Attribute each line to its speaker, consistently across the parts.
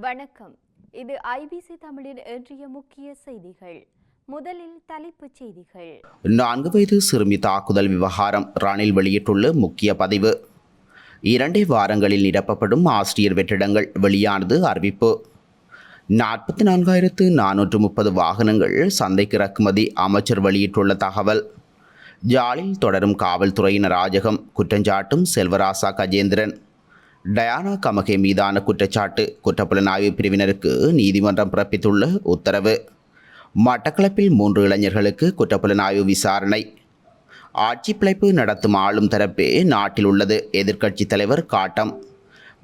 Speaker 1: வணக்கம். இது ஐபிசி தமிழின் இன்றைய முக்கிய செய்திகள். முதலில் தலைப்புச் செய்திகள்.
Speaker 2: நான்கு வயது சிறுமி தாக்குதல் விவகாரம் ரணில் வெளியிட்டுள்ள முக்கிய பதிவு. இரண்டே வாரங்களில் நிரப்பப்படும் ஆசிரியர் வெற்றிடங்கள் வெளியானது அறிவிப்பு. நாற்பத்தி நான்காயிரத்து நானூற்று முப்பது வாகனங்கள் சந்தைக்கு இறக்குமதி அமைச்சர் வெளியிட்டுள்ள தகவல். ஜாலில் தொடரும் காவல்துறையினர் ராஜகம் குற்றஞ்சாட்டும் செல்வராசா கஜேந்திரன். டயானா கமகே மீதான குற்றச்சாட்டு. குற்றப்புலனாய்வு பிரிவினருக்கு நீதிமன்றம் பிறப்பித்துள்ள உத்தரவு. மட்டக்களப்பில் மூன்று இளைஞர்களுக்கு குற்றப்புலனாய்வு விசாரணை. ஆட்சி பிழைப்பு நடத்தும் ஆளும் தரப்பே நாட்டில் உள்ளது எதிர்க்கட்சித் தலைவர் காட்டம்.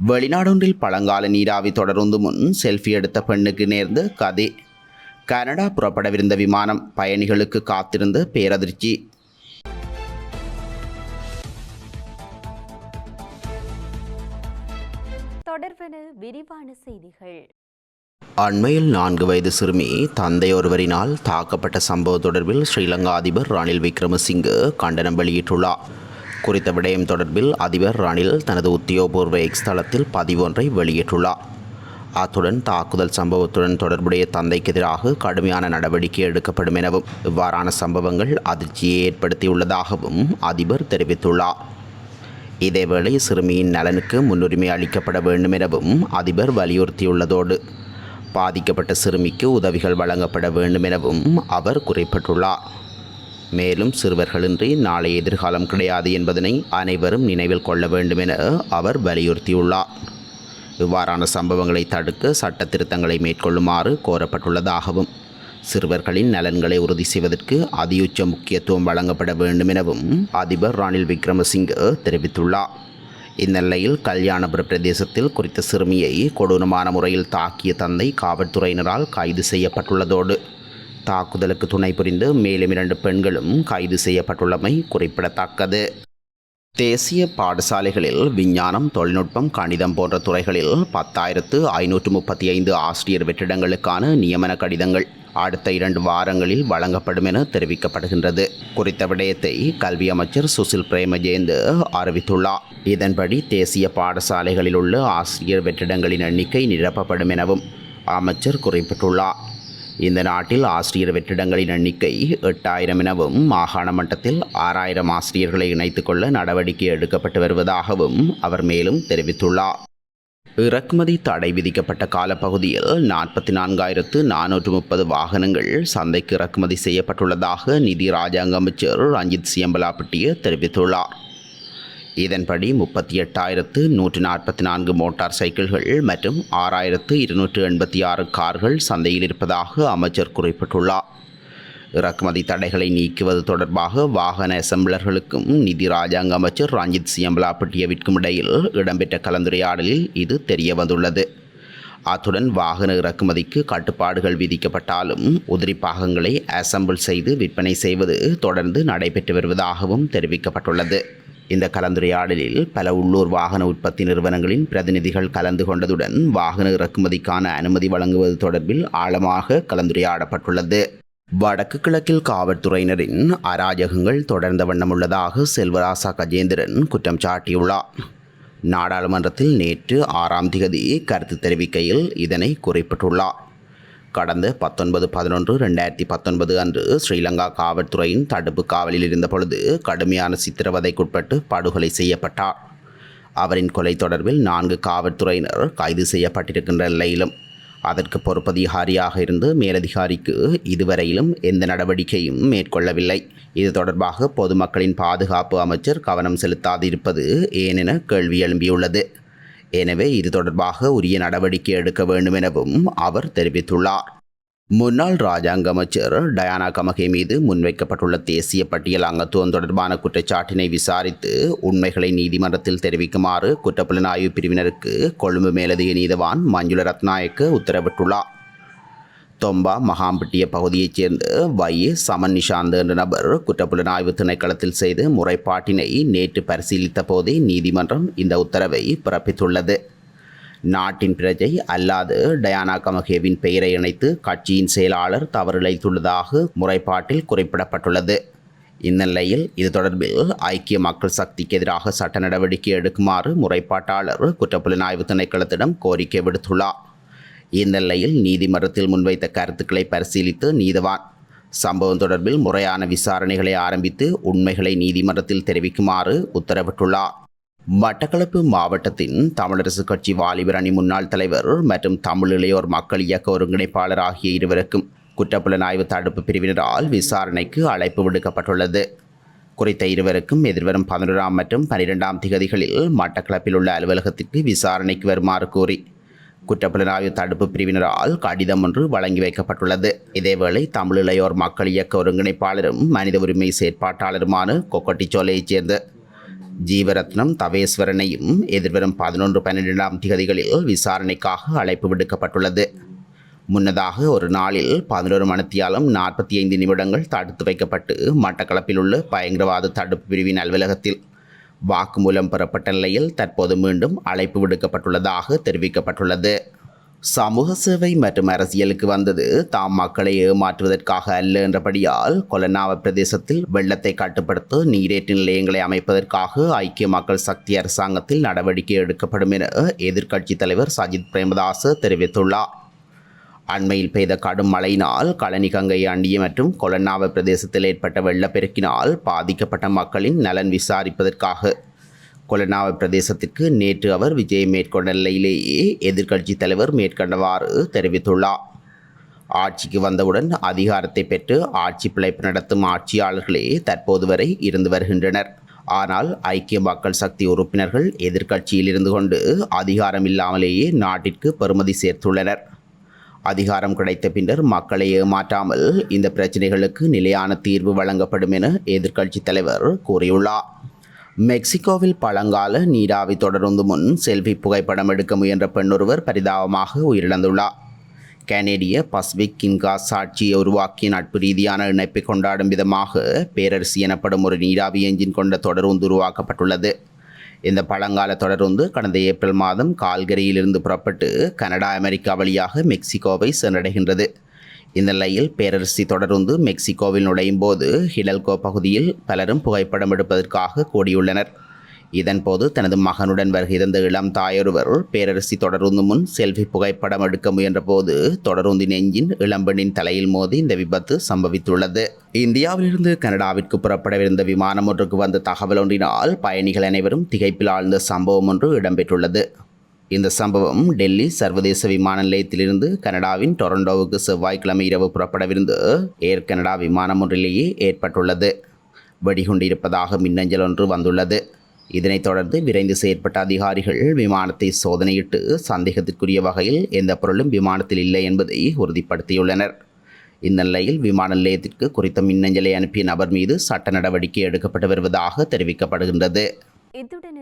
Speaker 2: வெளிநாடொன்றில் பழங்கால நீராவி தொடருந்து முன் செல்ஃபி எடுத்த பெண்ணுக்கு நேர்ந்த கதை. கனடா புறப்படவிருந்த விமானம் பயணிகளுக்கு காத்திருந்த பேரதிர்ச்சி.
Speaker 1: தொடர்பென விரிவான செய்திகள்.
Speaker 2: அண்மையில் நான்கு வயது சிறுமி தந்தை ஒருவரினால் தாக்கப்பட்ட சம்பவம் தொடர்பில் ஸ்ரீலங்கா அதிபர் ரணில் விக்ரமசிங்கு கண்டனம் வெளியிட்டுள்ளார். குறித்த விடயம் தொடர்பில் அதிபர் ரணில் தனது உத்தியோகபூர்வ எக்ஸ் தளத்தில் பதிவொன்றை வெளியிட்டுள்ளார். அத்துடன் தாக்குதல் சம்பவத்துடன் தொடர்புடைய தந்தைக்கு எதிராக கடுமையான நடவடிக்கை எடுக்கப்படும் எனவும் இவ்வாறான சம்பவங்கள் அதிர்ச்சியை ஏற்படுத்தியுள்ளதாகவும் அதிபர் தெரிவித்துள்ளார். இதேவேளை சிறுமியின் நலனுக்கு முன்னுரிமை அளிக்கப்பட வேண்டும் எனவும் அதிபர் வலியுறுத்தியுள்ளதோடு பாதிக்கப்பட்ட சிறுமிக்கு உதவிகள் வழங்கப்பட வேண்டும் எனவும் அவர் குறிப்பிட்டுள்ளார். மேலும் சிறுவர்களின்றி நாளை எதிர்காலம் கிடையாது என்பதனை அனைவரும் நினைவில் கொள்ள வேண்டும் என அவர் வலியுறுத்தியுள்ளார். இவ்வாறான சம்பவங்களை தடுக்க சட்ட திருத்தங்களை மேற்கொள்ளுமாறு கோரப்பட்டுள்ளதாகவும் சிறுவர்களின் நலன்களை உறுதி செய்வதற்கு அதியுச்ச முக்கியத்துவம் வழங்கப்பட வேண்டும் எனவும் அதிபர் ராணில் விக்ரமசிங்கே தெரிவித்துள்ளார். இந்நிலையில் கல்யாணபுர பிரதேசத்தில் குறித்த சிறுமியை கொடூரமான முறையில் தாக்கிய தந்தை காவல்துறையினரால் கைது செய்யப்பட்டுள்ளதோடு தாக்குதலுக்கு துணை புரிந்து மேலும் இரண்டு பெண்களும் கைது செய்யப்பட்டுள்ளமை குறிப்பிடத்தக்கது. தேசிய பாடசாலைகளில் விஞ்ஞானம் தொழில்நுட்பம் கணிதம் போன்ற துறைகளில் பத்தாயிரத்து ஐநூற்று முப்பத்தி ஐந்து ஆசிரியர் வெற்றிடங்களுக்கான நியமன கடிதங்கள். அடுத்த இரண்டு வாரங்களில் வழங்கப்படும் என தெரிவிக்கப்படுகின்றது. குறித்த விடயத்தை கல்வி அமைச்சர் சுசில் பிரேமஜேந்து அறிவித்துள்ளார். இதன்படி தேசிய பாடசாலைகளில் உள்ள ஆசிரியர் வெற்றிடங்களின் எண்ணிக்கை நிரப்பப்படும் எனவும் அமைச்சர் குறிப்பிட்டுள்ளார். இந்த நாட்டில் ஆசிரியர் வெற்றிடங்களின் எண்ணிக்கை எட்டாயிரம் எனவும் மாகாண மட்டத்தில் ஆறாயிரம் ஆசிரியர்களை இணைத்துக்கொள்ள நடவடிக்கை எடுக்கப்பட்டு வருவதாகவும் அவர் மேலும் தெரிவித்துள்ளார். இறக்குமதி தடை விதிக்கப்பட்ட காலப்பகுதியில் நாற்பத்தி நான்காயிரத்து நானூற்று முப்பது வாகனங்கள் சந்தைக்கு இறக்குமதி செய்யப்பட்டுள்ளதாக நிதி ராஜாங்க அமைச்சர் ரஞ்சித் சியம்பலாப்பட்டிய தெரிவித்துள்ளார். இதன்படி முப்பத்தி எட்டாயிரத்து நூற்று நாற்பத்தி நான்கு மோட்டார் சைக்கிள்கள் மற்றும் ஆறாயிரத்து இருநூற்று எண்பத்தி ஆறு கார்கள் சந்தையில் இருப்பதாக அமைச்சர் குறிப்பிட்டுள்ளார். இறக்குமதி தடைகளை நீக்குவது தொடர்பாக வாகன அசம்பிளர்களுக்கும் நிதி ராஜாங்க அமைச்சர் ரஞ்சித் சியம்பலாப்பட்டியவிற்கும் இடையில் இடம்பெற்ற கலந்துரையாடலில் இது தெரிய வந்துள்ளது அத்துடன் வாகன இறக்குமதிக்கு கட்டுப்பாடுகள் விதிக்கப்பட்டாலும் உதிரி பாகங்களை அசம்பிள் செய்து விற்பனை செய்வது தொடர்ந்து நடைபெற்று வருவதாகவும் தெரிவிக்கப்பட்டுள்ளது. இந்த கலந்துரையாடலில் பல உள்ளூர் வாகன உற்பத்தி நிறுவனங்களின் பிரதிநிதிகள் கலந்து கொண்டதுடன் வாகன இறக்குமதிக்கான அனுமதி வழங்குவது தொடர்பில் ஆழமாக கலந்துரையாடப்பட்டுள்ளது. வடக்கு கிழக்கில் காவல்துறையினரின் அராஜகங்கள் தொடர்ந்த வண்ணம் உள்ளதாக செல்வராசா கஜேந்திரன் குற்றம் சாட்டியுள்ளார். நாடாளுமன்றத்தில் நேற்று ஆறாம் திகதி கருத்து தெரிவிக்கையில் இதனை குறிப்பிட்டுள்ளார். கடந்த பத்தொன்பது பதினொன்று ரெண்டாயிரத்தி பத்தொன்பது அன்று ஸ்ரீலங்கா காவல்துறையின் தடுப்பு காவலில் இருந்த பொழுது கடுமையான சித்திரவதைக்குட்பட்டு படுகொலை செய்யப்பட்டார். அவரின் கொலை தொடர்பில் நான்கு காவல்துறையினர் கைது செய்யப்பட்டிருக்கின்ற நிலையிலும் அதற்கு பொறுப்பதிகாரியாக இருந்து மேலதிகாரிக்கு இதுவரையிலும் எந்த நடவடிக்கையும் மேற்கொள்ளவில்லை. இது தொடர்பாக பொதுமக்களின் பாதுகாப்பு அமைச்சர் கவனம் செலுத்தாதிருப்பது ஏனென கேள்வி எழும்பியுள்ளது. எனவே இது தொடர்பாக உரிய நடவடிக்கை எடுக்க வேண்டும் எனவும் அவர் தெரிவித்துள்ளார். முன்னாள் ராஜாங்க அமைச்சர் டயானா கமகே மீது முன்வைக்கப்பட்டுள்ள தேசிய பட்டியல் அங்கத்துவம் தொடர்பான குற்றச்சாட்டினை விசாரித்து உண்மைகளை நீதிமன்றத்தில் தெரிவிக்குமாறு குற்றப்புலனாய்வு பிரிவினருக்கு கொழும்பு மேலதிக நீதவான் மஞ்சுள ரத்நாயக்கு உத்தரவிட்டுள்ளார். தொம்பா மகாம்பட்டிய பகுதியைச் சேர்ந்த வை சமன் நிஷாந்த் என்ற நபர் குற்றப்புலனாய்வு திணைக்களத்தில் செய்து முறைப்பாட்டினை நேற்று பரிசீலித்த போதே நீதிமன்றம் இந்த உத்தரவை பிறப்பித்துள்ளது. நாட்டின் பிரஜை அல்லாது டயானா கமகேவின் பெயரை இணைத்து கட்சியின் செயலாளர் தவறிழைத்துள்ளதாக முறைப்பாட்டில் குறிப்பிடப்பட்டுள்ளது. இந்நிலையில் இது தொடர்பில் ஐக்கிய மக்கள் சக்திக்கு எதிராக சட்ட நடவடிக்கை எடுக்குமாறு முறைப்பாட்டாளர் குற்றப்புலனாய்வு திணைக்களத்திடம் கோரிக்கை விடுத்துள்ளார். இந்நிலையில் நீதிமன்றத்தில் முன்வைத்த கருத்துக்களை பரிசீலித்து நீதவான். சம்பவம் தொடர்பில் முறையான விசாரணைகளை ஆரம்பித்து உண்மைகளை நீதிமன்றத்தில் தெரிவிக்குமாறு உத்தரவிட்டுள்ளார். மட்டக்களப்பு மாவட்டத்தின் தமிழரசு கட்சி வாலிபர் அணி முன்னாள் தலைவர் மற்றும் தமிழ் இளையோர் மக்கள் இயக்க ஒருங்கிணைப்பாளர் ஆகிய இருவருக்கும் குற்றப்புலனாய்வு தடுப்பு பிரிவினரால் விசாரணைக்கு அழைப்பு விடுக்கப்பட்டுள்ளது. குறித்த இருவருக்கும் எதிர்வரும் பதினொன்றாம் மற்றும் பனிரெண்டாம் திகதிகளில் மட்டக்களப்பில் உள்ள அலுவலகத்திற்கு விசாரணைக்கு வருமாறு கூறி குற்றப்புலனாய்வு தடுப்பு பிரிவினரால் கடிதம் ஒன்று வழங்கி வைக்கப்பட்டுள்ளது. இதேவேளை தமிழ் இளையோர் மக்கள் இயக்க ஒருங்கிணைப்பாளரும் மனித உரிமை செயற்பாட்டாளருமான கொக்கட்டிச்சோலையைச் சேர்ந்த ஜீவரத்னம் தவேஸ்வரனையும் எதிர்வரும் பதினொன்று பன்னிரெண்டாம் திகதிகளில் விசாரணைக்காக அழைப்பு விடுக்கப்பட்டுள்ளது. முன்னதாக ஒரு நாளில் பதினோரு மணித்தியாலும் நாற்பத்தி ஐந்து நிமிடங்கள் தடுத்து வைக்கப்பட்டு மட்டக்களப்பில் உள்ள பயங்கரவாத தடுப்பு பிரிவின் அலுவலகத்தில் வாக்குமூலம் பெறப்பட்ட நிலையில் தற்போது மீண்டும் அழைப்பு விடுக்கப்பட்டுள்ளதாக தெரிவிக்கப்பட்டுள்ளது. சமூக சேவை மற்றும் அரசியலுக்கு வந்தது. தாம் மக்களை ஏமாற்றுவதற்காக அல்ல என்றபடியால் கொலனாவ பிரதேசத்தில் வெள்ளத்தை கட்டுப்படுத்த நீரேற்று நிலையங்களை அமைப்பதற்காக ஐக்கிய மக்கள் சக்தி அரசாங்கத்தில் நடவடிக்கை எடுக்கப்படும் என எதிர்க்கட்சித் தலைவர் சஜித் பிரேமதாச தெரிவித்துள்ளார். அண்மையில் பெய்த கடும் மழையினால் களனி கங்கை அண்டிய மற்றும் கொலன்னாவ பிரதேசத்தில் ஏற்பட்ட வெள்ளப்பெருக்கினால் பாதிக்கப்பட்ட மக்களின் நலன் விசாரிப்பதற்காக கொலனாவ பிரதேசத்திற்கு நேற்று அவர் விஜயம் மேற்கொண்ட நிலையிலேயே எதிர்க்கட்சித் தலைவர் மேற்கண்டவாறு தெரிவித்துள்ளார். ஆட்சிக்கு வந்தவுடன் அதிகாரத்தை பெற்று ஆட்சி பிழைப்பு நடத்தும் ஆட்சியாளர்களே தற்போது வரை இருந்து வருகின்றனர். ஆனால் ஐக்கிய மக்கள் சக்தி உறுப்பினர்கள் எதிர்க்கட்சியில் இருந்து கொண்டு அதிகாரம் இல்லாமலேயே நாட்டிற்கு பெறுமதி சேர்த்துள்ளனர். அதிகாரம் கிடைத்த பின்னர் மக்களை ஏமாற்றாமல் இந்த பிரச்சனைகளுக்கு நிலையான தீர்வு வழங்கப்படும் என எதிர்க்கட்சித் தலைவர் கூறியுள்ளார். மெக்சிகோவில் பழங்கால நீராவி தொடருந்து முன் செல்ஃபி புகைப்படம் எடுக்க முயன்ற பெண்ணொருவர் பரிதாபமாக உயிரிழந்துள்ளார். கனேடிய பசிபிக் கின்கா சாட்சியை உருவாக்கிய நட்பு ரீதியான இணைப்பை கொண்டாடும் விதமாக பேரரசி எனப்படும் ஒரு நீராவி என்ஜின் கொண்ட தொடருந்து உருவாக்கப்பட்டுள்ளது. இந்த பழங்கால தொடருந்து கடந்த ஏப்ரல் மாதம் கால்கரியிலிருந்து புறப்பட்டு கனடா அமெரிக்கா வழியாக மெக்சிகோவை சென்றடைகின்றது. இந்த நிலையில் பேரரசி தொடருந்து மெக்சிகோவில் நுழையும் போது ஹிடல்கோ பகுதியில் பலரும் புகைப்படம் எடுப்பதற்காக கூடியுள்ளனர். இதன்போது தனது மகனுடன் வருகை தந்த இளம் தாயொருவர் பேரரசி தொடருந்து முன் செல்ஃபி புகைப்படம் எடுக்க முயன்றபோது தொடருந்தின் எஞ்சின் இளம்பெண்ணின் தலையில் மோதி இந்த விபத்து சம்பவித்துள்ளது. இந்தியாவிலிருந்து கனடாவிற்கு புறப்படவிருந்த விமானம் ஒன்றுக்கு வந்த தகவல் ஒன்றினால் பயணிகள் அனைவரும் திகைப்பில் ஆழ்ந்த சம்பவம் ஒன்று இடம்பெற்றுள்ளது. இந்த சம்பவம் டெல்லி சர்வதேச விமான நிலையத்திலிருந்து கனடாவின் டொரண்டோவுக்கு செவ்வாய்க்கிழமை இரவு புறப்படவிருந்து ஏர் கனடா விமானம் ஒன்றிலேயே ஏற்பட்டுள்ளது. வெடிகுண்டிருப்பதாக மின்னஞ்சல் ஒன்று வந்துள்ளது. இதனைத் தொடர்ந்து விரைந்து செயற்பட்ட அதிகாரிகள் விமானத்தை சோதனையிட்டு சந்தேகத்திற்குரிய வகையில் எந்த பொருளும் விமானத்தில் இல்லை என்பதை உறுதிப்படுத்தியுள்ளனர். இந்நிலையில் விமான நிலையத்திற்கு குறித்த மின்னஞ்சலை அனுப்பிய நபர் மீது சட்ட நடவடிக்கை எடுக்கப்பட்டு வருவதாக தெரிவிக்கப்படுகின்றது.
Speaker 1: இத்துடன்